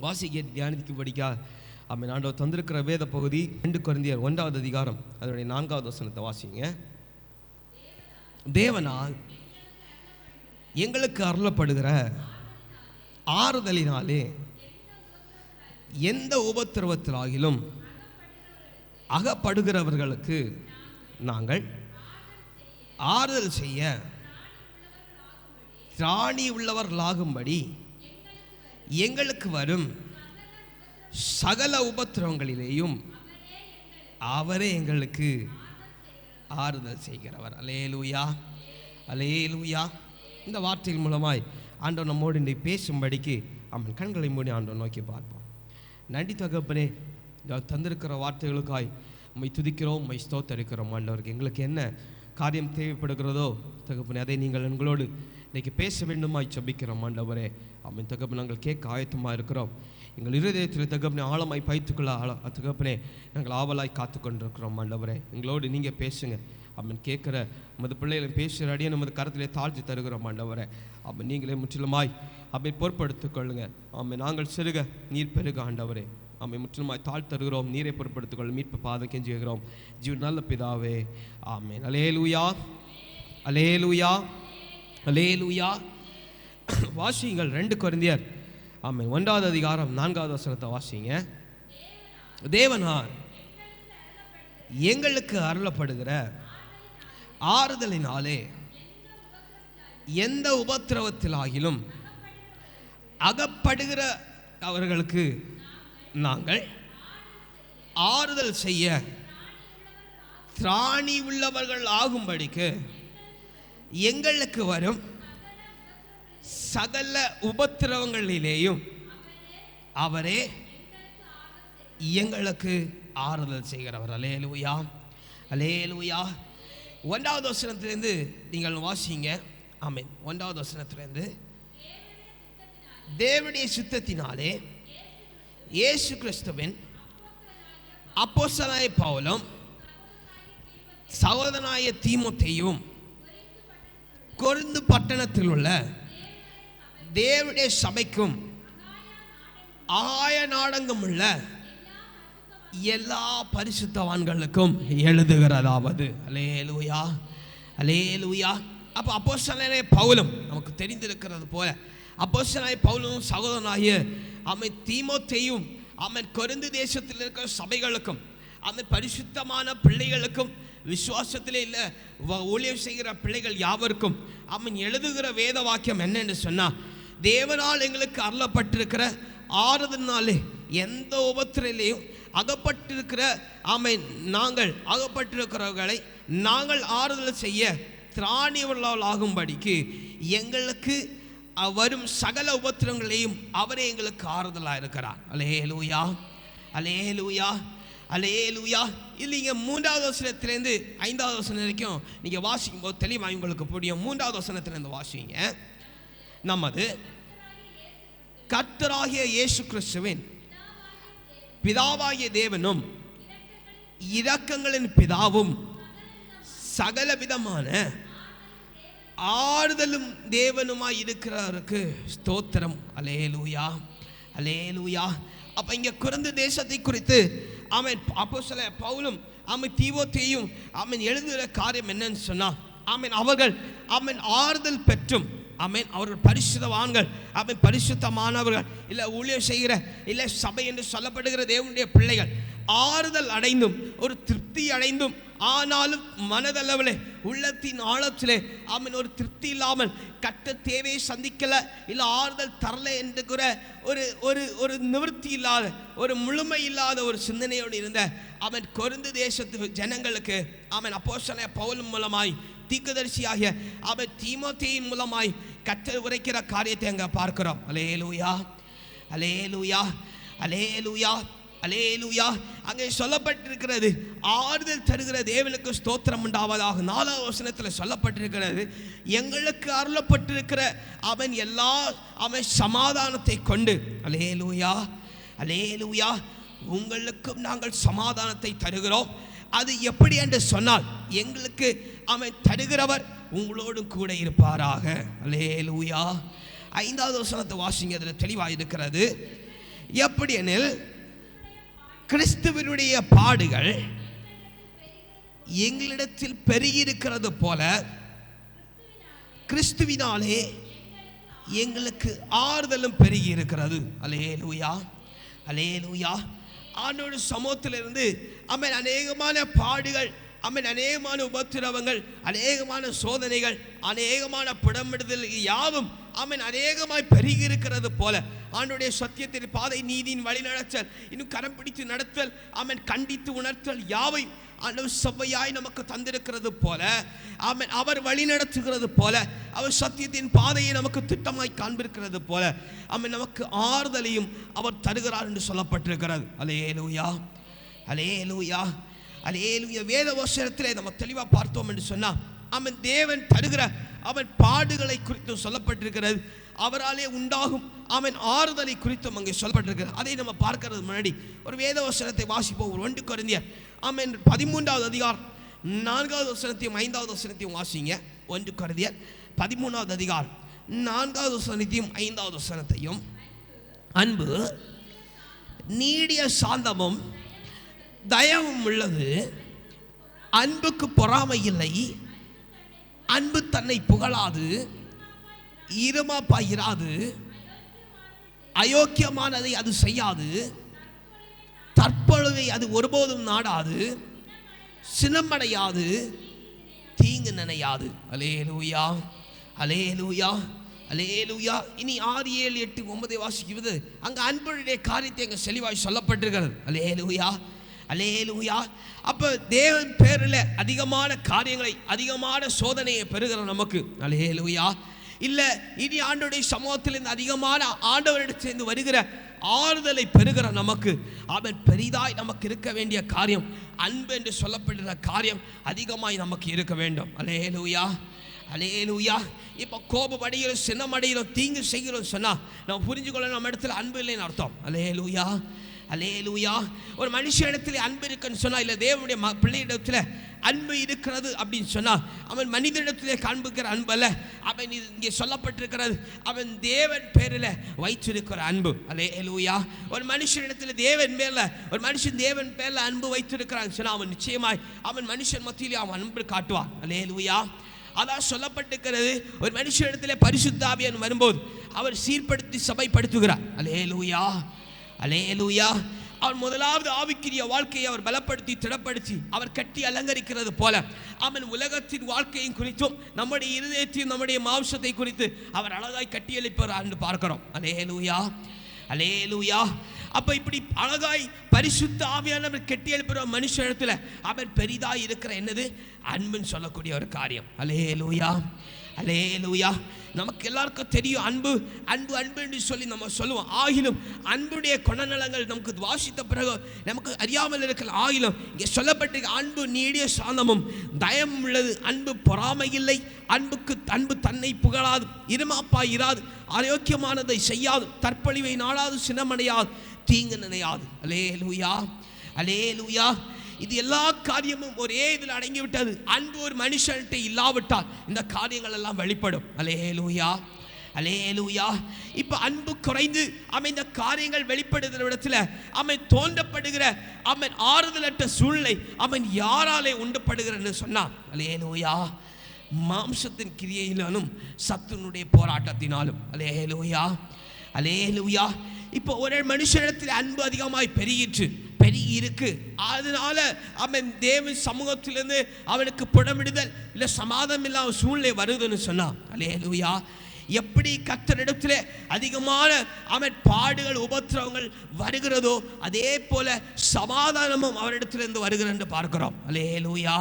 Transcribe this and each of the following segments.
வாசிக்க தியானிக்கு படிக்கா. ஆமென். ஆண்டவர் தந்திருக்கிற வேத பகுதி ரெண்டு குழந்தையர் ஒன்றாவது அதிகாரம் அதனுடைய நான்காவது வசனத்தை வாசிங்க. தேவனால் எங்களுக்கு அருளப்படுகிற ஆறுதலினாலே எந்த உபத்திரவத்திலாகிலும் அகப்படுகிறவர்களுக்கு நாங்கள் ஆறுதல் செய்ய திராணி உள்ளவர்களாகும்படி எங்களுக்கு வரும் சகல உபத்திரவங்களிலேயும் அவரே எங்களுக்கு ஆறுதல் செய்கிறவர். அலேலூயா அலேலூயா இந்த வார்த்தையின் மூலமாய் ஆண்டவர் நம்மோடு இன்றைக்கு பேசும்படிக்கு அவன் கண்களை மூடி ஆண்டவர் நோக்கி பார்ப்போம் நன்றி தகப்பனே. தந்திருக்கிற வார்த்தைகளுக்காய் மை துதிக்கிறோம் மை ஸ்தோத்தரிக்கிறோம் ஆண்டவருக்கு. எங்களுக்கு என்ன காரியம் தேவைப்படுகிறதோ தகப்பனே அதை நீங்கள் எங்களோடு இன்றைக்கி பேச வேண்டுமாய் ஜெபிக்கிறோம் ஆண்டவரே. அவன் தகப்பு நாங்கள் கேட்க ஆயத்தமாக இருக்கிறோம். எங்கள் இருதயத்தில் தகப்பனே ஆழமாய் பைத்துக்குள்ள ஆழ தகப்பனே நாங்கள் ஆவலாய் காத்து கொண்டிருக்கிறோம் ஆண்டவரே. எங்களோடு நீங்கள் பேசுங்க. அவன் கேட்குற நமது பிள்ளைகளை பேசுகிற அடியே நமது கரத்திலே தாழ்த்தி தருகிறோம் ஆண்டவரே. அப்போ நீங்களே முற்றிலுமாய் அப்படி பொறுப்படுத்திக் கொள்ளுங்க. ஆமென். நாங்கள் சிறுக நீர் பெருக ஆண்டவரே. ஆமை முற்றிலுமாய் தாழ் தருகிறோம் நீரை பொறுப்படுத்திக் கொள்ள மீட்பு பாதம் கெஞ்சுகிறோம் ஜீவ நல்ல பிதாவே. ஆமென். அலேலுயா அலேலுயா அலேலுயா வாசிங்கள் ரெண்டு குறைந்தியர் ஆமை ஒன்றாவது அதிகாரம் நான்காவது வசனத்தை வாசிங்க. தேவனார் எங்களுக்கு அருளப்படுகிற ஆறுதலினாலே எந்த உபத்திரவத்திலாகிலும் அகப்படுகிற அவர்களுக்கு நாங்கள் ஆறுதல் செய்ய திராணி உள்ளவர்கள் ஆகும்படிக்கு எங்களுக்கு வரும் சகல உபத்திரவங்களிலேயும் அவரே எங்களுக்கு ஆறுதல் செய்கிறவர். அலேலுயா அலேலுயா ஒன்றாவது வசனத்திலேருந்து நீங்கள் வாசிங்க. ஆமீன். ஒன்றாவது வசனத்திலேருந்து. தேவனுடைய சுத்தத்தினாலே இயேசு கிறிஸ்துவின் அப்போஸ்தலனாய பவுலும் சகோதரனாய தீமத்தையும் கொருந்து பட்டணத்தில் உள்ள தேவனுடைய சபைக்கும் ஆய நாடங்கும் உள்ள எல்லா பரிசுத்தவான்களுக்கும் எழுதுகிறதாவது. அலேலுயா அலேலுயா அப்போ அப்போஸ்தலனே பவுலும் நமக்கு தெரிந்திருக்கிறது போல அப்போஸ்தலனாய பவுலும் சகோதரனாகிய அவன் தீமோத்தையும் அவன் கொருந்து தேசத்தில் இருக்கிற சபைகளுக்கும் அவன் பரிசுத்தமான பிள்ளைகளுக்கும் விசுவாசத்திலே இல்லை வ- ஊழியம் செய்கிற பிள்ளைகள் யாவருக்கும் அவன் எழுதுகிற வேத வாக்கியம் என்னன்னு சொன்னால் தேவனால் எங்களுக்கு அருளப்பட்டிருக்கிற ஆறுதல்னாலே எந்த உபத்திரையிலையும் அகப்பட்டிருக்கிற ஆமை நாங்கள் அகப்பட்டிருக்கிறவர்களை நாங்கள் ஆறுதல் செய்ய திராணியவர்களாகும்படிக்கு எங்களுக்கு வரும் சகல உபத்திரங்களையும் அவரே எங்களுக்கு ஆறுதலாக இருக்கிறார். அலேலூயா அலே லூயா இல்லைங்க மூன்றாவது வசனத்திலேருந்து ஐந்தாவது வசனம் வரைக்கும் நீங்கள் வாசிக்கும் போது தெளிவாக உங்களுக்கு புரியும். மூன்றாவது வசனத்திலேருந்து வாசிங்க. நமது கர்த்தராகிய இயேசு கிறிஸ்துவின் பிதாவாகிய தேவனும் இரக்கங்களின் பிதாவும் சகல விதமான ஆறுதலும் தேவனுமாய் இருக்கிறவருக்கு ஸ்தோத்திரம். அலேலூயா அலேலூயா அப்போ இங்கே குறைந்த தேசத்தை குறித்து அவன் அப்போ சில பவுலும் அவன் தீவோத்தேயும் அவன் எழுதுகிற காரியம் என்னன்னு சொன்னால் அவன் அவர்கள் அவன் ஆறுதல் பெற்றும் அவன் அவர்கள் பரிசுத்தவான்கள் அவன் பரிசுத்தமானவர்கள். இல்லை ஊழியம் செய்கிற இல்லை சபை என்று சொல்லப்படுகிற தேவனுடைய பிள்ளைகள். ஆறுதல் அடைந்தும் ஒரு திருப்தி அடைந்தும் ஆனாலும் மனதளவிலே உள்ளத்தின் ஆழத்திலே அவன் ஒரு திருப்தி இல்லாமல் கட்ட தேவையை சந்திக்கலை இல்லை ஆறுதல் தரல என்கிற ஒரு ஒரு ஒரு நிவர்த்தி இல்லாத ஒரு முழுமை இல்லாத ஒரு சிந்தனையோடு இருந்த அவன் கொருந்து தேசத்து ஜனங்களுக்கு அவன் அப்போஸ்தலனாய பவுல் மூலமாய் தீர்க்கதரிசியாகிய அவன் தீமோத்தேயின் மூலமாய் கற்றல் உரைக்கிற காரியத்தை அங்கே பார்க்கிறோம். அலேலூயா அலேலூயா அலே லூயா அங்கே சொல்லப்பட்டிருக்கிறது ஆறுதல் தருகிற தேவனுக்கு ஸ்தோத்திரம் உண்டாவதாக நாலாவது வசனத்தில் சொல்லப்பட்டிருக்கிறது. எங்களுக்கு அருளப்பட்டிருக்கிற அவன் எல்லா அவன் சமாதானத்தை கொண்டு அலேயா அலே லூயா உங்களுக்கும் நாங்கள் சமாதானத்தை தருகிறோம். அது எப்படி என்று சொன்னால் எங்களுக்கு அவன் தருகிறவர் உங்களோடும் கூட இருப்பாராக. அலே லூயா ஐந்தாவது வசனத்தை வாசிங்க அதில் தெளிவாக இருக்கிறது. எப்படி எனில் கிறிஸ்துவனுடைய பாடுகள் எங்களிடத்தில் பெருகியிருக்கிறது போல கிறிஸ்துவினாலே எங்களுக்கு ஆறுதலும் பெருகி இருக்கிறது அலே லூயா அலே லூயா ஆண்டோட சமூகத்திலிருந்து அமன் அநேகமான பாடுகள் அம்மன் அநேகமான உபத்திரவங்கள் அநேகமான சோதனைகள் அநேகமான புடமிடுதல் யாவும் அவன் அநேகமாய் பெருகி இருக்கிறது போல. ஆண்டுடைய சத்தியத்தின் பாதை நீதியின் வழி நடத்தல் இன்னும் கரம் பிடித்து நடத்தல் அவன் கண்டித்து உணர்த்தல் யாவை ஆண்டவர் செவ்வையாய் நமக்கு தந்திருக்கிறது போல அவன் அவர் வழி நடத்துகிறது போல அவர் சத்தியத்தின் பாதையை நமக்கு திட்டமாய் காண்பிருக்கிறது போல அவன் நமக்கு ஆறுதலையும் அவர் தருகிறார் என்று சொல்லப்பட்டிருக்கிறது. அலே லூயா அலே லூயா அலேலுய வேத வசனத்திலே நம்ம தெளிவாக பார்த்தோம் என்று சொன்னால் அவன் தேவன் தருகிற அவன் பாடுகளை குறித்து சொல்லப்பட்டிருக்கிறது. அவராலே உண்டாகும் அவன் ஆறுதலை குறித்தும் அங்கே சொல்லப்பட்டிருக்கிறது. அதை நம்ம பார்க்கறது முன்னாடி ஒரு வேத வசனத்தை வாசிப்போம். ஒரு ஒன்று குறைந்திய அவன் பதிமூன்றாவது அதிகாரம் நான்காவது வசனத்தையும் ஐந்தாவது வசனத்தையும் வாசிங்க. ஒன்று குறைந்தியர் பதிமூணாவது அதிகாரம் நான்காவது வசனத்தையும் ஐந்தாவது வசனத்தையும். அன்பு நீடிய சாந்தமும் தயவும் உள்ளது. அன்புக்கு பொறாமை இல்லை. அன்பு தன்னை புகழாது. இருமாப்பா இராது அயோக்கியமானதை அது செய்யாது. தற்பொழுதை அது ஒருபோதும் நாடாது. சினமடையாது. தீங்கு நினையாது. அலே லூயா அலே லூயா அலே லூயா இனி ஆறு ஏழு எட்டு ஒன்பதை வாசிக்குவது அங்கே அன்புடைய காரியத்தை எங்கள் செழிவாய் சொல்லப்பட்டிருக்கிறது. அலே லூயா அலேலுயா அப்போ தேவன் பேரில் அதிகமான காரியங்களை அதிகமான சோதனையை பெறுகிற நமக்கு அலேலுயா இல்லை இனி ஆண்டோடைய சமூகத்திலிருந்து அதிகமான ஆண்டவரிடத்திலிருந்து வருகிற ஆறுதலை பெறுகிற நமக்கு அவன் பெரிதாய் நமக்கு இருக்க வேண்டிய காரியம் அன்பு என்று சொல்லப்படுகிற காரியம் அதிகமாய் நமக்கு இருக்க வேண்டும். அலேலுயா அலேலுயா இப்போ கோபமடைகிறோம் சின்னமடைகிறோம் தீங்கு செய்கிறோம் சொன்னால் நம்ம புரிஞ்சுக்கொள்ள நம்ம இடத்துல அன்பு இல்லைன்னு அர்த்தம். அலேலுயா அலே லூயா ஒரு மனுஷனிடத்தில் இடத்துல அன்பு இருக்குன்னு சொன்னால் இல்லை தேவனுடைய ம பிள்ளையிடத்தில் அன்பு இருக்கிறது அப்படின்னு சொன்னா அவன் மனிதனிடத்திலே காண்பிக்கிற அன்பு அல்ல. அவன் இது இங்கே சொல்லப்பட்டிருக்கிறது அவன் தேவன் பேரில் வைத்திருக்கிற அன்பு. அலே லூயா ஒரு மனுஷனிடத்தில் தேவன் மேல ஒரு மனுஷன் தேவன் பேரில் அன்பு வைத்திருக்கிறான்னு சொன்னா அவன் நிச்சயமாய் அவன் மனுஷன் மத்தியிலே அவன் அன்பு காட்டுவான். அலே லூயா அதான் சொல்லப்பட்டிருக்கிறது ஒரு மனுஷனிடத்தில் பரிசுத்தாவியன் வரும்போது அவர் சீர்படுத்தி சபைப்படுத்துகிறார். அலே லூயா அலேலூயா. அவன் முதலாவது ஆவிக்குரிய வாழ்க்கையை அவர் பலப்படுத்தி திடப்படுத்தி அவர் கட்டி அலங்கரிக்கிறது போல அவன் உலகத்தின் வாழ்க்கையும் குறித்தும் நம்முடைய இருதயத்தையும் நம்முடைய மாംசத்தை குறித்து அவர் அழகாய் கட்டியளிப்பார் என்று பார்க்கிறோம். அலேலூயா. அலேலூயா. அப்போ இப்படி அழகாய் பரிசுத்த ஆவியானவர் கெட்டி எழுப்புற மனுஷ இடத்துல அவன் பெரிதாய் இருக்கிற என்னது? அன்புன்னு சொல்லக்கூடிய ஒரு காரியம். அலேலூயா. அலே லூயா நமக்கு எல்லாருக்கும் தெரியும் அன்பு அன்பு அன்பு என்று சொல்லி நம்ம சொல்லுவோம். ஆகிலும் அன்புடைய குணநலங்கள் நமக்கு வாசித்த பிறகு நமக்கு அறியாமல் இருக்கல ஆகிலும் இங்கே சொல்லப்பட்டிருக்க அன்பு நீடிய சாந்தமும் தயம் உள்ளது. அன்பு பொறாமை இல்லை. அன்புக்கு அன்பு தன்னை புகழாது. இருமாப்பா இராது. ஆரோக்கியமானதை செய்யாது. தற்பழிவை நாடாது சினமடையாது. தீங்கு நினையாது. அலே லூயா அலே லூயா இது எல்லா காரியமும் ஒரே இதில் அடங்கி விட்டது அன்பு ஒரு மனுஷன்கிட்ட இல்லாவிட்டால் இந்த காரியங்கள் எல்லாம் வெளிப்படும். அலேலூயா லூயா அலே இப்போ அன்பு குறைந்து அவன் இந்த காரியங்கள் வெளிப்படுகிற இடத்துல அவன் தோன்றப்படுகிற அவன் ஆறுதலற்ற சூழ்நிலை அவன் யாராலே உண்டுபடுகிறன்னு சொன்னான் அலேலூயா மாம்சத்தின் கிரியையினாலும் சத்துனுடைய போராட்டத்தினாலும். அலே லூயா அலே இப்போ ஒரு மனுஷனிடத்தில் அன்பு அதிகமாய் பெருகிற்று. பெருகி இருக்கு. அதனால அவன் தேவன் சமூகத்திலிருந்து அவனுக்கு புடமிடுதல் இல்லை சமாதம் இல்லாத சூழ்நிலை வருதுன்னு சொன்னான் அலே லூயா எப்படி கத்தரிடத்தில் அதிகமான அவன் பாடுகள் உபத்திரவங்கள் வருகிறதோ அதே போல சமாதானமும் அவரிடத்திலிருந்து வருகிறது என்று பார்க்கிறோம். அலே லூயா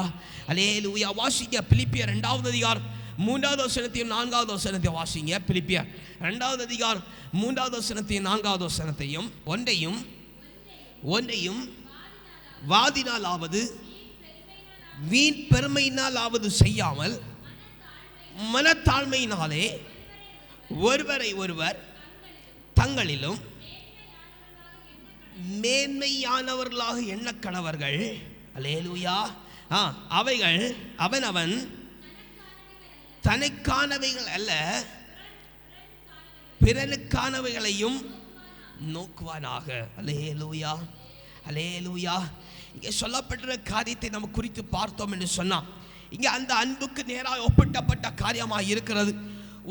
அலே லூயா வாசிக்க பிலிப்பிய ரெண்டாவது அதிகாரம் மூன்றாவது வசனத்தையும் நான்காவது வசனத்தையும் வாசிங்க பிலிப்பிய ரெண்டாவது அதிகாரம் மூன்றாவது வசனத்தையும் நான்காவது வசனத்தையும் ஒன்றையும் ஒன்றையும் வாதினாலாவது வீண் பெருமையினாலாவது செய்யாமல் மனத்தாழ்மையினாலே ஒருவரை ஒருவர் தங்களிலும் மேன்மையானவர்களாக எண்ணக்கணவர்கள் அலேலூயா ஆ அவைகள் அவன் அவன் தனக்கானவைகள் அல்ல பிறனுக்கானவைகளையும் நோக்குவானாக. அலேலூயா அலேலூயா இங்கே சொல்லப்பட்ட காரியத்தை நம்ம குறித்து பார்த்தோம் என்று சொன்னால் இங்கே அந்த அன்புக்கு நேராக ஒப்பிட்டப்பட்ட காரியமாக இருக்கிறது.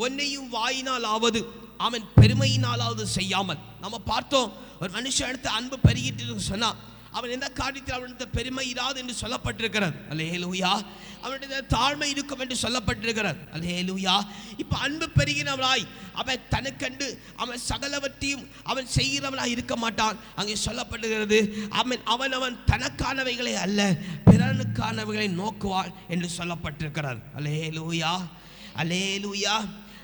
ஒன்னையும் வாயினாலாவது அவன் பெருமையினாலாவது செய்யாமல். நம்ம பார்த்தோம் ஒரு மனுஷன் எடுத்து அன்பு பெருகிட்டு சொன்னால் அவன் எந்த காரியத்தில் அவனுடைய பெருமை இராது என்று சொல்லப்பட்டிருக்கிறது. அலேலூயா அவனுடைய தாழ்மை இருக்கும் என்று சொல்லப்பட்டிருக்கிறது. அலேலூயா இப்போ அன்பு பெருகினவனாய் அவன் தனக்கண்டு அவன் சகலவற்றையும் அவன் செய்கிறவனாய் இருக்க மாட்டான். அங்கே சொல்லப்படுகிறது அவன் அவன் அவன் தனக்கானவைகளை அல்ல பிறனுக்கானவைகளை நோக்குவான் என்று சொல்லப்பட்டிருக்கிறது. அலே லூயா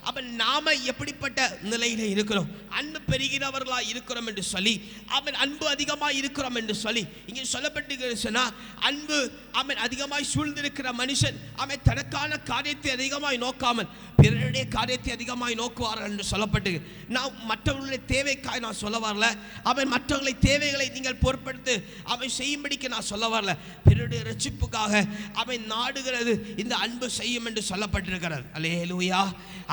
அவன் நாம எப்படிப்பட்ட நிலையில இருக்கிறோம்? அன்பு பெறுகிறவர்களா இருக்கிறோம் என்று சொல்லி அவன் அன்பு அதிகமாக இருக்கிறோம் என்று சொல்லி இங்கே சொல்லப்பட்டு சொன்னா அன்பு அவன் அதிகமாய் சூழ்ந்திருக்கிற மனுஷன் அவன் தனக்கான காரியத்தை அதிகமாய் நோக்காமல் பிறருடைய காரியத்தை அதிகமாய் நோக்குவார்கள் என்று சொல்லப்பட்டு நான் மற்றவர்களுடைய தேவைக்காய் நான் சொல்ல வரல. அவன் மற்றவர்களை தேவைகளை நீங்கள் பொருட்படுத்து அவன் செய்யும்படிக்கு நான் சொல்ல வரல. பிறருடைய ரட்சிப்புக்காக அவன் நாடுகிறது இந்த அன்பு செய்யும் என்று சொல்லப்பட்டிருக்கிறது. அலேலூயா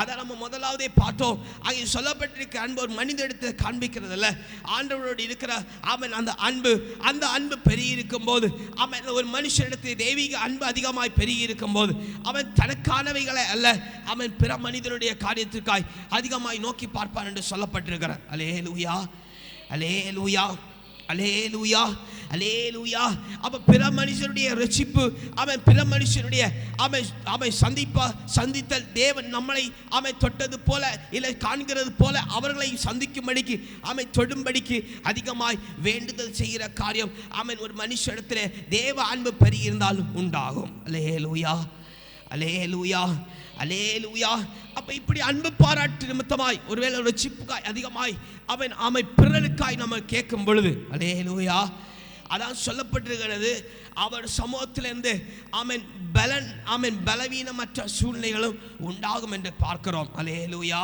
அதை நம்ம முதலாவதே பார்த்தோம். அங்கே சொல்லப்பட்டிருக்க அன்பு ஒரு மனித இடத்தை காண்பிக்கிறது அல்ல ஆண்டவரோடு இருக்கிற அவன் அந்த அன்பு அந்த அன்பு பெருகி இருக்கும்போது அவன் ஒரு மனுஷனிடத்தில் தெய்வீக அன்பு அதிகமாய் பெருகி இருக்கும்போது அவன் தனக்கானவைகளை அல்ல அவன் பிற மனிதனுடைய காரியத்திற்காய் அதிகமாய் நோக்கி பார்ப்பான் என்று சொல்லப்பட்டிருக்கிறார். அலே லூயா அலே லூயா அலே லூயா அவன் பிற மனுஷனுடைய ரசிப்பு அவன் பிற மனுஷனுடைய அவன் அவன் சந்திப்பா சந்தித்தல் தேவன் நம்மளை அவன் தொட்டது போல இல்லை காண்கிறது போல அவர்களை சந்திக்கும்படிக்கு அவன் தொடும்படிக்கு அதிகமாய் வேண்டுதல் செய்கிற காரியம் அவன் ஒரு மனுஷனிடத்தில் தேவ அன்பு பெருகியிருந்தாலும் உண்டாகும். அலே லூயா அலே லூயா அலே லூயா அப்போ இப்படி அன்பு பாராட்டு நிமித்தமாய் ஒருவேளை ஒரு சிப்புக்காய் அதிகமாய் அவன் அவன் பிறனுக்காய் நம்ம கேட்கும் பொழுது அலேலூயா அதான் சொல்லப்பட்டிருக்கிறது அவர் சமூகத்திலிருந்து அவன் பலன் அவன் பலவீனமற்ற சூழ்நிலைகளும் உண்டாகும் என்று பார்க்கிறோம். அலே அலேலூயா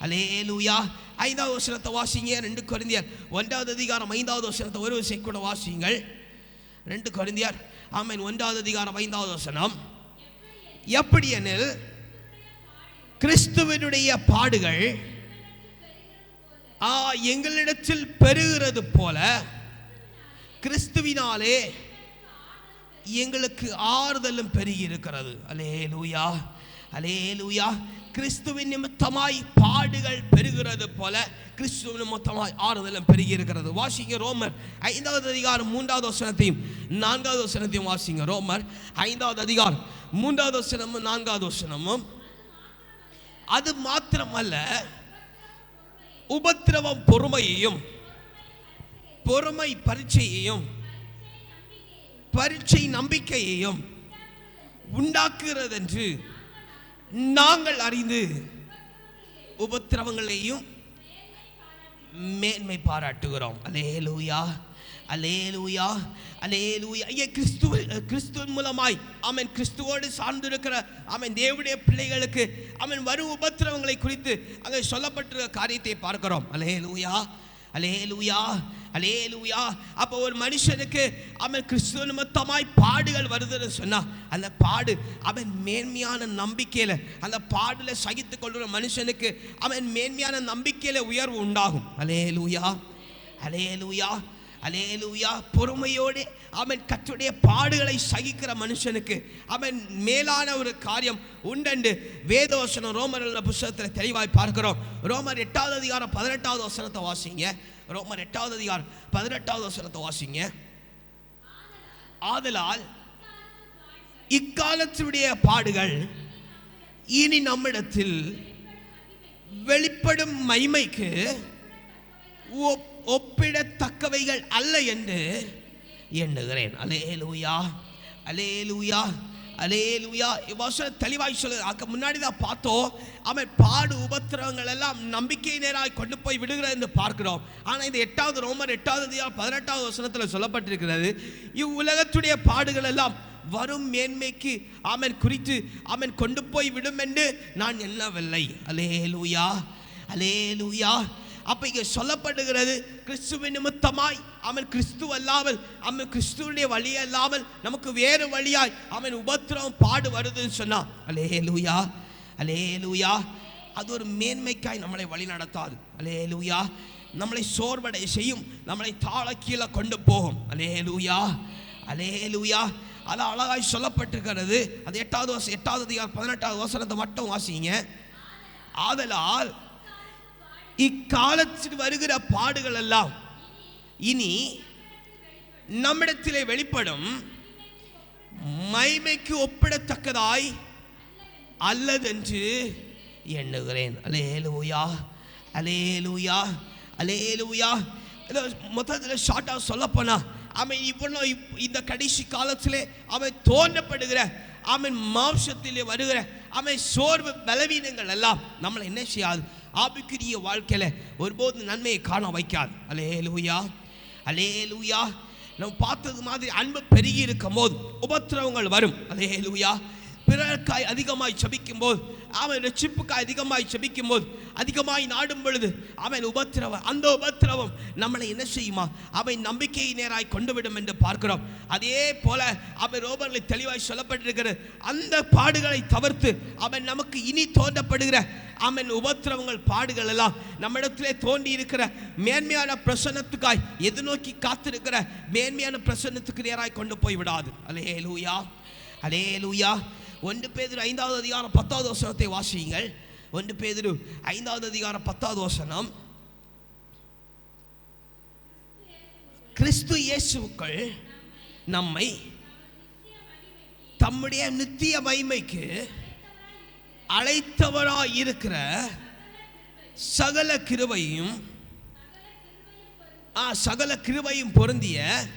அலேலூயா ஐந்தாவது வசனத்தை வாசிங்க ரெண்டு குழந்தையர் ஒன்றாவது அதிகாரம் ஐந்தாவது வசனத்தை ஒரு விசை கூட வாசிங்கள் ரெண்டு குழந்தையர் ஆமன் ஒன்றாவது அதிகாரம் ஐந்தாவது வசனம். எப்படி எனில் கிறிஸ்துவனுடைய பாடுகள் ஆ எங்களிடத்தில் பெருகிறது போல கிறிஸ்துவினாலே எங்களுக்கு ஆறுதலும் பெருகி இருக்கிறது அலே லூயா அலே லூயா கிறிஸ்துவின் நிமித்தமாய் பாடுகள் பெருகிறது போல கிறிஸ்துவ நிமித்தமாய் ஆறுதலும் பெருகி இருக்கிறது வாசிங்க ரோமர் ஐந்தாவது அதிகாரம் மூன்றாவது வசனத்தையும் நான்காவது வசனத்தையும் வாசிங்க ரோமர் ஐந்தாவது அதிகாரம் மூன்றாவது வசனமும் நான்காவது வசனமும். அது மாத்திரமல்ல உபத்திரவம் பொறுமையையும் பொறுமை பரீட்சையையும் பரீட்சை நம்பிக்கையையும் உண்டாக்குகிறதென்று நாங்கள் அறிந்து உபத்திரவங்களையும் மேன்மை பாராட்டுகிறோம். அலேலூயா அலேலூயா அலேலூயா ஐயா கிறிஸ்துவ கிறிஸ்துவின் மூலமாய் அவன் கிறிஸ்துவோடு சார்ந்திருக்கிற அவன் தேவனுடைய பிள்ளைகளுக்கு அவன் வரும் உபத்திரவங்களை குறித்து அங்கே சொல்லப்பட்டிருக்கிற காரியத்தை பார்க்கிறோம். அலேலூயா அலேலுயா அலேலுயா அப்போ ஒரு மனுஷனுக்கு அவன் கிறிஸ்துவ நிமித்தமாய் பாடுகள் வருதுன்னு சொன்னா அந்த பாடு அவன் மேன்மையான நம்பிக்கையில் அந்த பாடில் சகித்து கொள்கிற மனுஷனுக்கு அவன் மேன்மையான நம்பிக்கையில் உயர்வு உண்டாகும். அலேலுயா அலேலுயா அலேலூயா பொறுமையோடு அவன் கற்றுடைய பாடுகளை சகிக்கிற மனுஷனுக்கு அவன் மேலான ஒரு காரியம் உண்டென்று வேதவசனம் ரோமர் புஸ்தகத்தில் தெளிவாய் பார்க்கிறோம். ரோமர் எட்டாவது அதிகாரம் பதினெட்டாவது வசனத்தை வாசிங்க. ரோமர் எட்டாவது அதிகாரம் பதினெட்டாவது வசனத்தை வாசிங்க. ஆதலால் இக்காலத்துடைய பாடுகள் இனி நம்மிடத்தில் வெளிப்படும் மைமைக்கு ஓ ஒப்பிடத்தக்கவைகள் அல்ல என்று எண்ணுகிறேன். அலேலூயா அலேலூயா அலேலூயா வசனம் தெளிவாய் சொல்லு அதுக்கு முன்னாடி தான் பார்த்தோம். அவன் பாடு உபத்திரவங்கள் எல்லாம் நம்பிக்கை நேராக கொண்டு போய் விடுகிறது என்று பார்க்கிறோம். ஆனால் இந்த எட்டாவது ரோமர் எட்டாவது பதினெட்டாவது வசனத்தில் சொல்லப்பட்டிருக்கிறது இவ்வுலகத்துடைய பாடுகள் எல்லாம் வரும் மேன்மைக்கு அவன் குறித்து அவன் கொண்டு போய் விடும் என்று நான் எண்ணவில்லை. அலேலூயா அலேலூயா அப்ப இங்க சொல்லப்படுகிறது கிறிஸ்துவ நிமித்தமாய். அவன் கிறிஸ்து அல்லாமல் அவன் கிறிஸ்துவனுடைய வழி அல்லாமல் நமக்கு வேறு வழியாய் அவன் உபத்திரவம் பாடு வருதுன்னு சொன்னான் அலே லூயா அது ஒரு மேன்மைக்காய் நம்மளை வழி நடத்தாது. அலே லூயா நம்மளை சோர்வடை செய்யும் நம்மளை தாழ கீழே கொண்டு போகும். அலே லூயா அலே லூயா அது அழகாய் சொல்லப்பட்டிருக்கிறது. அது எட்டாவது வருஷம் எட்டாவது பதினெட்டாவது பதினெட்டாவது வசனத்தை மட்டும் வாசிங்க. ஆதலால் இக்காலத்தில் வருகிற பாடுகள் எல்லாம் இனி நம்மிடத்திலே வெளிப்படும் மைமைக்கு ஒப்பிடத்தக்கதாய் அல்லதென்று எண்ணுகிறேன். அலேலுயா அலேலுயா அலேலுயா ஏதோ மொத்தத்தில் ஷார்ட்டாக சொல்லப்போனா அவன் இவ்வளோ இப்- இந்த கடைசி காலத்திலே அவன் தோன்றப்படுகிற அவன் மாம்சத்திலே வருகிற அவன் சோர்வு பலவீனங்கள் எல்லாம் நம்மளை என்ன செய்யாது? ஆபிக்குரிய வாழ்க்கையில் ஒருபோது நன்மையை காண வைக்காது. அலேலூயா அலேலூயா நம்ம பார்த்தது மாதிரி அன்பு பெருகி இருக்கும் போது உபத்திரவங்கள் வரும். அலேலூயா பிறர்க்காய் அதிகமாய் சபிக்கும்போது அவன் ரட்சிப்புக்காய் அதிகமாய் சபிக்கும்போது அதிகமாய் நாடும் பொழுது அவன் உபத்திரவம் அந்த உபத்திரவம் நம்மளை என்ன செய்யுமா? அவன் நம்பிக்கையை நேராய் கொண்டு விடும் என்று பார்க்கிறோம். அதே போல அவன் ரோபர்களை தெளிவாய் சொல்லப்பட்டிருக்கிற அந்த பாடுகளை தவிர்த்து அவன் நமக்கு இனி தோன்றப்படுகிற அவன் உபத்திரவங்கள் பாடுகள் எல்லாம் நம்மிடத்திலே தோண்டி இருக்கிற மேன்மையான பிரசன்னத்துக்காய் எது நோக்கி காத்திருக்கிற மேன்மையான பிரசன்னத்துக்கு நேராய் கொண்டு போய் விடாது. அலே லூயா அலே லூயா ஒன்று பேதிரு ஐந்தாவது அதிகாரம் பத்தாவது வசனத்தை வாசியுங்கள். ஒன்று பேதிரு ஐந்தாவது அதிகாரம் பத்தாவது வசனம். கிறிஸ்து இயேசுக்கள் நம்மை தம்முடைய நித்திய மகிமைக்கு அழைத்தவராக இருக்கிற சகல கிருபையும் ஆ சகல கிருபையும் பொருந்திய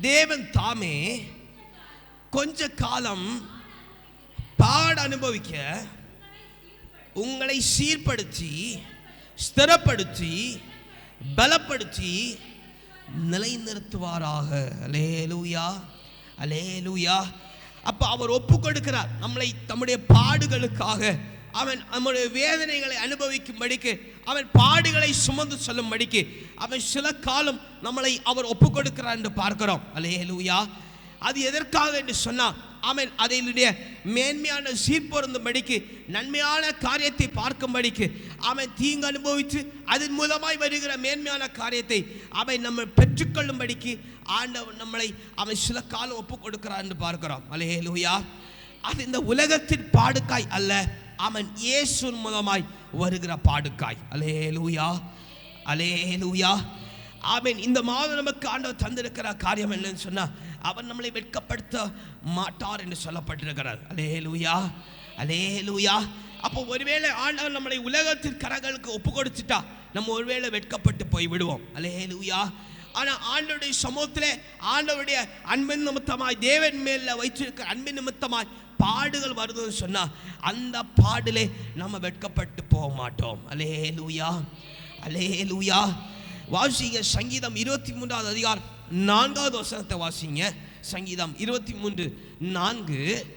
தேவன் தாமே கொஞ்ச காலம் பாட அனுபவிக்க உங்களை சீர்படுத்தி ஸ்திரப்படுத்தி பலப்படுத்தி நிலைநிறுத்துவாராக. அலேலூயா அலேலூயா அப்போ அவர் ஒப்பு கொடுக்கிறார் நம்மளை தம்முடைய பாடுகளுக்காக. அவன் நம்முடைய வேதனைகளை அனுபவிக்கும்படிக்கு அவன் பாடுகளை சுமந்து செல்லும்படிக்கு அவன் சில காலம் நம்மளை அவர் ஒப்பு கொடுக்கிறார் என்று பார்க்கிறோம். அலேலூயா அது எதற்காக என்று சொன்னால் அவன் அதனுடைய மேன்மையான சீர்பொருந்தும்படிக்கு நன்மையான காரியத்தை பார்க்கும்படிக்கு அவன் தீங்கு அனுபவித்து அதன் மூலமாய் வருகிற மேன்மையான காரியத்தை அவன் நம்ம பெற்றுக்கொள்ளும்படிக்கு ஆண்டவன் நம்மளை அவன் சில காலம் ஒப்பு கொடுக்கிறான் என்று பார்க்கிறோம். அலேலூயா அது இந்த உலகத்தின் பாடுக்காய் அல்ல அவன் இயேசுவின் மூலமாய் வருகிற பாடுக்காய். அலே லூயா அலே லூயா ஆமீன். இந்த மாதம் நமக்கு ஆண்டவர் தந்திருக்கிற காரியம் என்னன்னு சொன்னால் அவர் நம்மளை வெட்கப்படுத்த மாட்டார் என்று சொல்லப்பட்டிருக்கிறார். அலே லூயா அலே லூயா அப்போ ஒருவேளை ஆண்டவர் நம்மளை உலகத்தின் கரங்களுக்கு ஒப்பு கொடுத்துட்டா நம்ம ஒருவேளை வெட்கப்பட்டு போய் விடுவோம் அலே லூயா ஆனால் ஆண்டவுடைய சமூகத்தில் ஆண்டவருடைய அன்பின் நிமித்தமாய் தேவன் மேல வைத்திருக்கிற அன்பின் நிமித்தமாய் பாடுகள் வருதுன்னு சொன்னால் அந்த பாடலே நம்ம வெட்கப்பட்டு போக மாட்டோம். அலே லூயா அலே லூயா வாசிங்க சங்கீதம் இருபத்தி மூன்றாவது அதிகாரம் நான்காவது வசனத்தை வாசிங்க. சங்கீதம் இருபத்தி மூன்று நான்கு.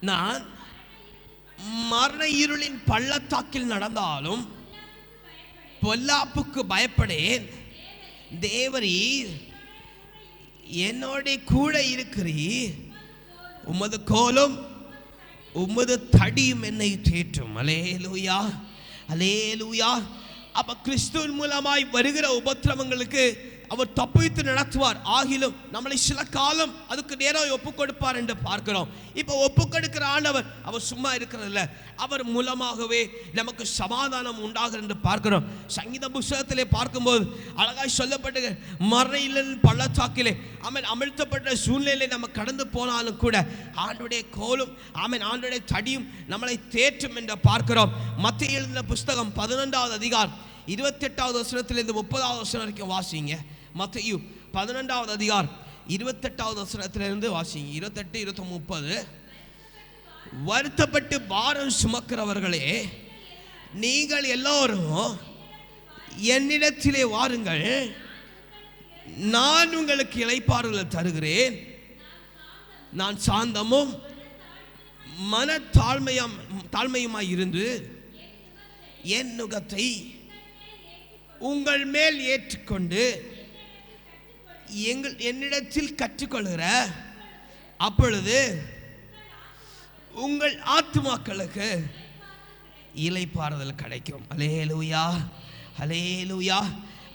நான் மரண இருளின் பள்ளத்தாக்கில் நடந்தாலும் பொல்லாப்புக்கு பயப்படேன். தேவரீர் என்னோட கூட இருக்கிறீர். உமது கோலும் உமது தடியும் என்னை தேற்றும். அலேலூயா அலேலூயா அப்ப கிறிஸ்துவின் மூலமாய் வருகிற உபத்திரவங்களுக்கு அவர் தப்பித்து நடத்துவார். ஆகிலும் நம்மளை சில காலம் அதுக்கு நேரம் ஒப்பு கொடுப்பார் என்று பார்க்கிறோம். இப்போ ஒப்பு கொடுக்கிற ஆண்டவர் அவர் சும்மா இருக்கிறதில்ல. அவர் மூலமாகவே நமக்கு சமாதானம் உண்டாகும் என்று பார்க்கிறோம். சங்கீத புஸ்தகத்திலே பார்க்கும்போது அழகாய் சொல்லப்பட்டு மறையிலன் பள்ளத்தாக்கிலே அவன் அமிழ்த்தப்பட்ட சூழ்நிலை நம்ம கடந்து போனாலும் கூட ஆண்டுடைய கோலும் அவன் ஆண்டுடைய தடியும் நம்மளை தேற்றும் என்று பார்க்கிறோம். மத்திய எழுந்த புஸ்தகம் பதினொன்றாவது அதிகாரம். இருபத்தெட்டாவது வசனத்திலேருந்து முப்பதாவது வசனம் வரைக்கும் வாசிங்க. மத்தையும் பதினெண்டாவது அதிகார் இருபத்தெட்டாவது வசனத்திலேருந்து வாசிங்க. இருபத்தெட்டு இருபத்தி முப்பது. வருத்தப்பட்டு பாரம் சுமக்கிறவர்களே நீங்கள் எல்லோரும் என்னிடத்திலே வாருங்கள். நான் உங்களுக்கு இளைப்பாறுதல் தருகிறேன். நான் சாந்தமும் மன தாழ்மையம் தாழ்மையுமாய் இருந்து என் நுகத்தை உங்கள் மேல் ஏற்றுக்கொண்டு எங்கள் என்னிடத்தில் கற்றுக்கொள்கிற அப்பொழுது உங்கள் ஆத்மாக்களுக்கு இலைப்பாறுதல் கிடைக்கும். அலேலுயா அலேலுயா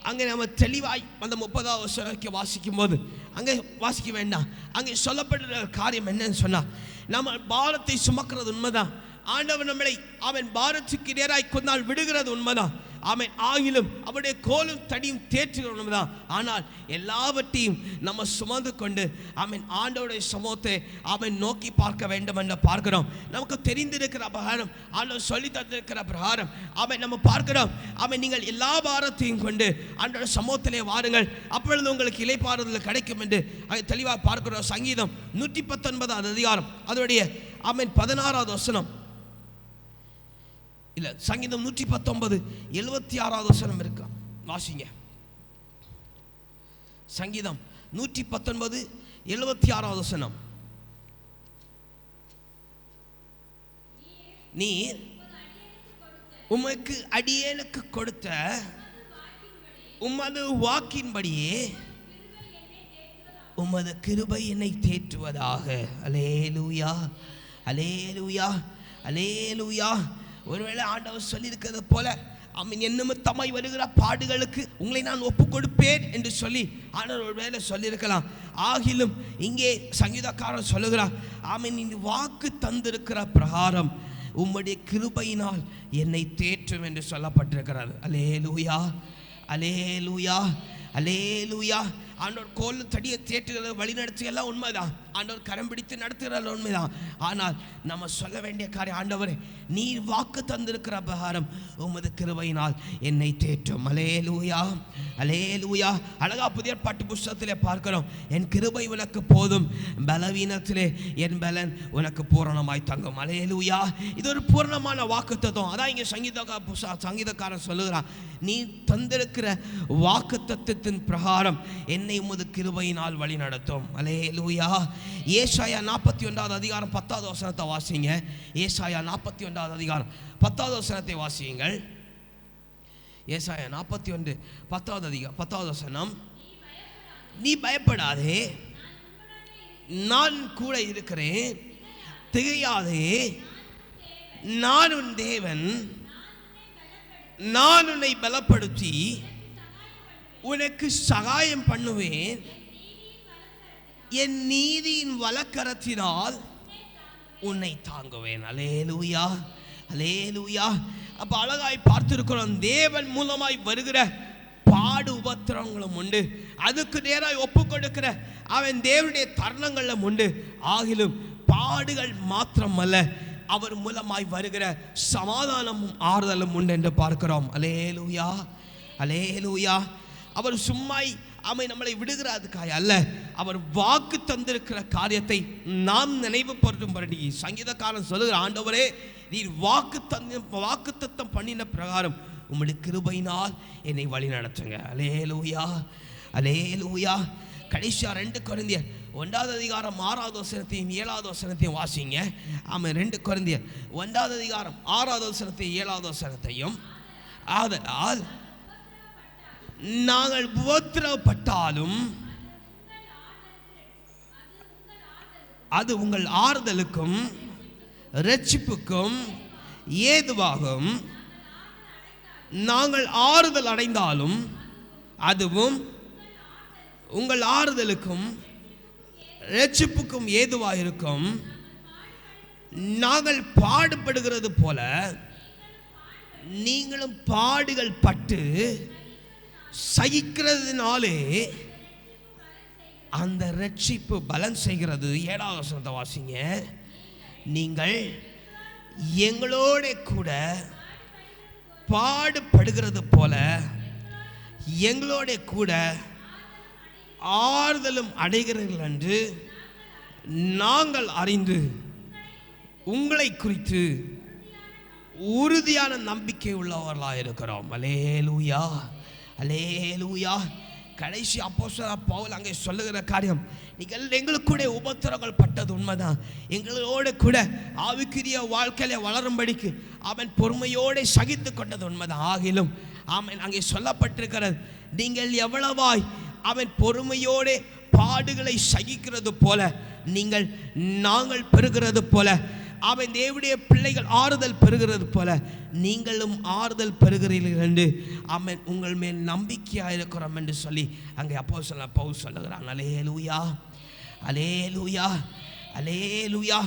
அங்கே நம்ம தெளிவாய் அந்த முப்பதாவது வசனத்தை வாசிக்கும் போது அங்கே வாசிக்க வேண்டாம். அங்கே சொல்லப்படுற காரியம் என்னன்னு சொன்னால் நம்ம பாரத்தை சுமக்கிறது உண்மைதான். ஆண்டவன் நம்மளை அவன் பாரத்துக்கு நேராய் கொண்டால் விடுகிறது உண்மைதான். அவன் ஆகிலும் அவருடைய கோலும் தடியும் தேற்றுகிறது தான் ஆனால் எல்லாவற்றையும் நம்ம சுமந்து கொண்டு அவன் ஆண்டோடைய சமூகத்தை அவன் நோக்கி பார்க்க வேண்டும் என்று பார்க்கிறோம். நமக்கு தெரிந்திருக்கிற பிரகாரம் ஆண்டவர் சொல்லி தந்திருக்கிற பிரகாரம் அவன் நம்ம பார்க்கிறோம். அவன் நீங்கள் எல்லா பாரத்தையும் கொண்டு ஆண்டோட சமூகத்திலே வாருங்கள். அப்பொழுது உங்களுக்கு இலைப்பாறுதல் கிடைக்கும் என்று அதை தெளிவாக பார்க்கிறோம். சங்கீதம் நூற்றி பத்தொன்பதாவது அதிகாரம். அதனுடைய அவன் பதினாறாவது வசனம். இல்ல சங்கீதம் நூற்றி பத்தொன்பது எழுபத்தி ஆறாவது வசனம் இருக்கா? வாசிங்க. சங்கீதம் நூற்றி பத்தொன்பது எழுபத்தி ஆறாவது வசனம். நீர் உமக்கு அடியேனுக்கு கொடுத்த உமது வாக்கின்படியே உமது கிருபை என்னை தேற்றுவதாக. Alleluia alleluia alleluia. ஒருவேளை ஆண்டவர் சொல்லியிருக்கிறது போல அவன் என் நிமித்தமாய் வருகிற பாடுகளுக்கு உங்களை நான் ஒப்பு கொடுப்பேன் என்று சொல்லி ஆனால் ஒருவேளை சொல்லியிருக்கலாம். ஆகிலும் இங்கே சங்கீதக்காரன் சொல்லுகிறார் அவன் இந்த வாக்கு தந்திருக்கிற பிரகாரம் உம்முடைய கிருபையினால் என்னை தேற்றும் என்று சொல்லப்பட்டிருக்கிறார். அலே லூயா அலே லூயா அலே லூயா ஆண்டவர் கோல் தடியை தேற்றுகிறது வழி நடத்தி எல்லாம் உண்மைதான். ஆண்டவர் கரம் பிடித்து நடத்துகிறது உண்மைதான். ஆனால் நம்ம சொல்ல வேண்டிய காரியம் ஆண்டவரே நீர் வாக்கு தந்திருக்கிற அபகாரம் உமது கிருபையினால் என்னை தேற்றும். அலேலூயா அலேலூயா அழகா புதிய பாட்டு புஸ்தகத்திலே பார்க்கிறோம். என் கிருபை உனக்கு போதும். பலவீனத்திலே என் பலன் உனக்கு பூரணமாய் தங்கும். அலேலூயா இது ஒரு பூரணமான வாக்கு தத்துவம் அதான் இங்கே சங்கீதக்கா புஸ்த- சங்கீதக்காரன் சொல்லுகிறான். நீ தந்திருக்கிற வாக்கு தத்துவத்தின் பிரகாரம் என்னை என்னை உமது கிருபையினால் வழி நடத்தும். அலே லூயா ஏசாயா நாற்பத்தி ஒன்றாவது அதிகாரம் பத்தாவது வசனத்தை வாசிங்க. ஏசாயா நாற்பத்தி ஒன்றாவது அதிகாரம் பத்தாவது வசனத்தை வாசியுங்கள். ஏசாயா நாற்பத்தி ஒன்று பத்தாவது அதிகாரம் பத்தாவது வசனம். நீ பயப்படாதே. நான் கூட இருக்கிறேன். திகையாதே. நான் உன் தேவன். நான் உன்னை பலப்படுத்தி. உனக்கு சகாயம் பண்ணுவேன். என் நீதியின் வலக்கரத்தினால் உன்னை தாங்குவேன். அலே ஊயா அலே லூயா அப்போ அழகாய் பார்த்துருக்கிறோம் தேவன் மூலமாய் வருகிற பாடு உபத்திரங்களும் உண்டு. அதுக்கு நேராக ஒப்பு கொடுக்கிற அவன் தேவனுடைய தருணங்களும் உண்டு. ஆகிலும் பாடுகள் மாத்திரமல்ல அவர் மூலமாய் வருகிற சமாதானமும் ஆறுதலும் உண்டு என்று பார்க்கிறோம். அலே ஊயா அலே லூயா அவர் சும்மாய் அவை நம்மளை விடுகிறாதுக்காய் அல்ல. அவர் வாக்கு தந்திருக்கிற காரியத்தை நாம் நினைவு படுத்தும்படி சங்கீதக்காரன் சொல்லுகிற ஆண்டவரே நீர் வாக்கு தந்து வாக்கு தத்தம் பண்ணின பிரகாரம் உம்முடைய கிருபையினால் என்னை வழி நடத்துங்க. அலேலூயா அலேலூயா கடைசியா ரெண்டு குழந்தையர் ஒன்றாவது அதிகாரம் ஆறாவது வசனத்தையும் ஏழாவது வசனத்தையும் வாசிங்க. ஆமாம் ரெண்டு குழந்தையர் ஒன்றாவது அதிகாரம் ஆறாவது வசனத்தையும் ஏழாவது வசனத்தையும். ஆதலால் நாங்கள் உபத்திரவப்பட்டாலும் அது உங்கள் ஆறுதலுக்கும் ரட்சிப்புக்கும் ஏதுவாகும். நாங்கள் ஆறுதல் அடைந்தாலும் அதுவும் உங்கள் ஆறுதலுக்கும் ரட்சிப்புக்கும் ஏதுவாக இருக்கும் நாங்கள் பாடுபடுகிறது போல நீங்களும் பாடுகள் பட்டு சகிக்கிறதுனாலே அந்த ரட்சிப்பு பலன் செய்கிறது. ஏழாவது வசனத்தை வாசிங்க. நீங்கள் எங்களோட கூட பாடுபடுகிறது போல எங்களோட கூட ஆறுதலும் அடைகிறீர்கள் என்று நாங்கள் அறிந்து உங்களை குறித்து உறுதியான நம்பிக்கை உள்ளவர்களாக இருக்கிறோம் அலேலூயா அலேலூயா கடைசி அப்போசரா பவுல் அங்கே சொல்லுகிற காரியம் நீங்கள் எங்களுக்கு கூட உபத்திரங்கள் பட்டது உண்மைதான். எங்களோட கூட ஆவிக்குரிய வாழ்க்கையில வளரும்படிக்கு அவன் பொறுமையோடு சகித்து கொண்டது உண்மைதான். ஆகிலும் அவன் அங்கே சொல்லப்பட்டிருக்கிறது நீங்கள் எவ்வளவாய் அவன் பொறுமையோடு பாடுகளை சகிக்கிறது போல நீங்கள் நாங்கள் பெறுகிறது போல அவன் தேவடைய பிள்ளைகள் ஆறுதல் பெறுகிறது போல நீங்களும் ஆறுதல் பெறுகிறீர்கள் என்று அவன் உங்கள் மேல் நம்பிக்கையாக இருக்கிறோம் என்று சொல்லி அங்கே அப்போ சொல்ல பவுல் சொல்லுகிறான். அலே லூயா அலே லூயா அலே லூயா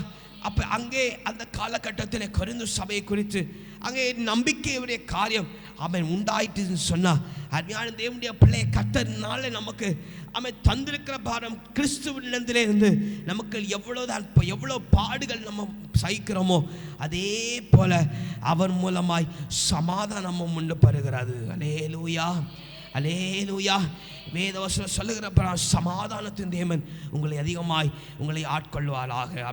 அப்போ அங்கே அந்த காலகட்டத்தில் கருந்து சபையை குறித்து அங்கே நம்பிக்கையுடைய காரியம் அவன் உண்டாயிட்டுன்னு சொன்னா அருமையான தேவனுடைய பிள்ளையை கத்தனால நமக்கு அவன் தந்திருக்கிற பாரம் கிறிஸ்துவினிடத்திலே இருந்து நமக்கு எவ்வளோதான் இப்போ எவ்வளோ பாடுகள் நம்ம சகிக்கிறோமோ அதே போல அவர் மூலமாய் சமாதானமும் உண்டு பருகிறது அலே லூயா அலே லூயா வேதவசனம் சொல்லுகிற சமாதானத்தின் தேவன் உங்களை அதிகமாய் உங்களை ஆட்கொள்வாராக.